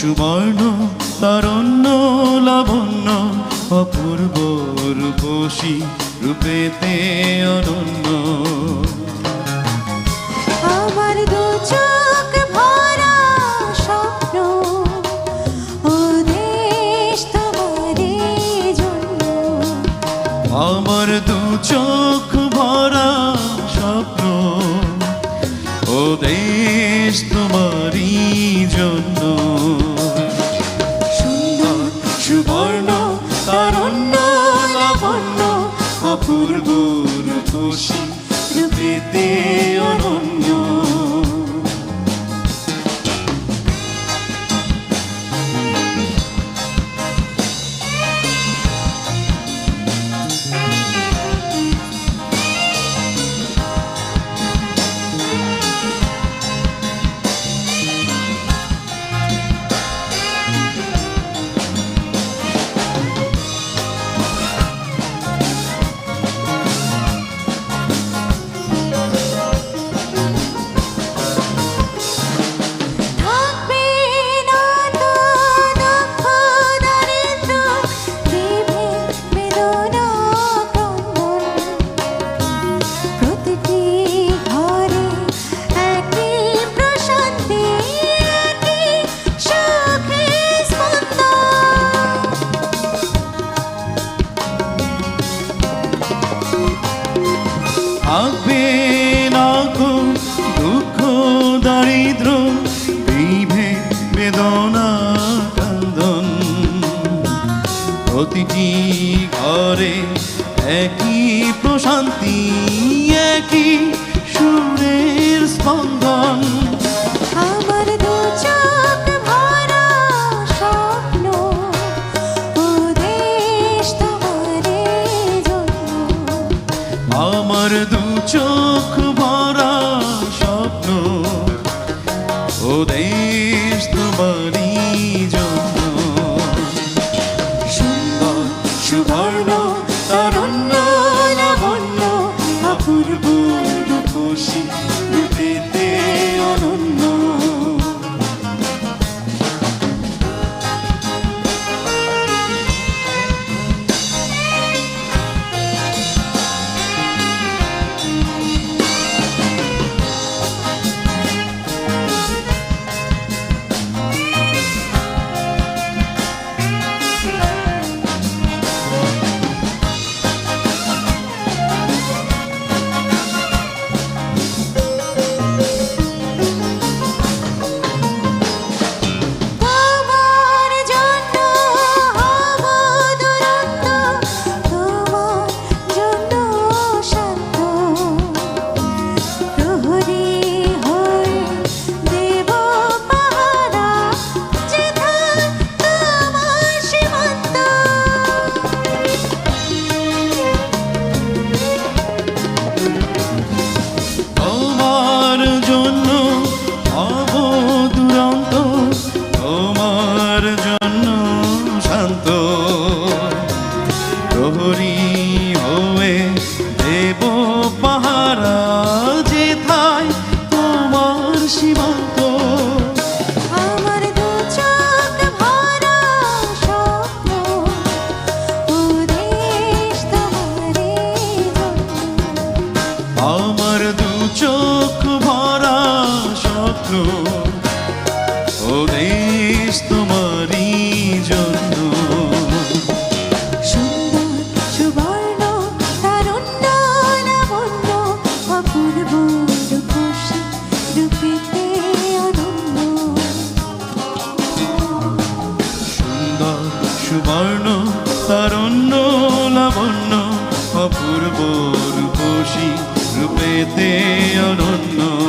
সুবর্ণ তারণ্য লাবণ্য অপূর্ব রূপসী রূপেতে অনন্য। আমার দু চোখ ভরা স্বপ্ন ও দেশ জন্য। আমার দু চোখ ভরা স্বপ্ন ও দেশ তোমারই জন্য। রূপসী রূপেতে থাকবে না দুঃখ দারিদ্র বিভে বেদনা কান্দন প্রতিটি ঘরে একই প্রশান্তি একই সুরের আমার দু চোখ ভরা স্বপ্ন। ও প্রহরী হয়ে দেব পাহারা যেথায় তোমার সীমান্ত। আমার দু চোখ ভরা স্বপ্ন ও দেশ স্বপ্ন ও দেশ তোমারই জন্য। অপূর্ব রূপসী রূপেতে অনন্য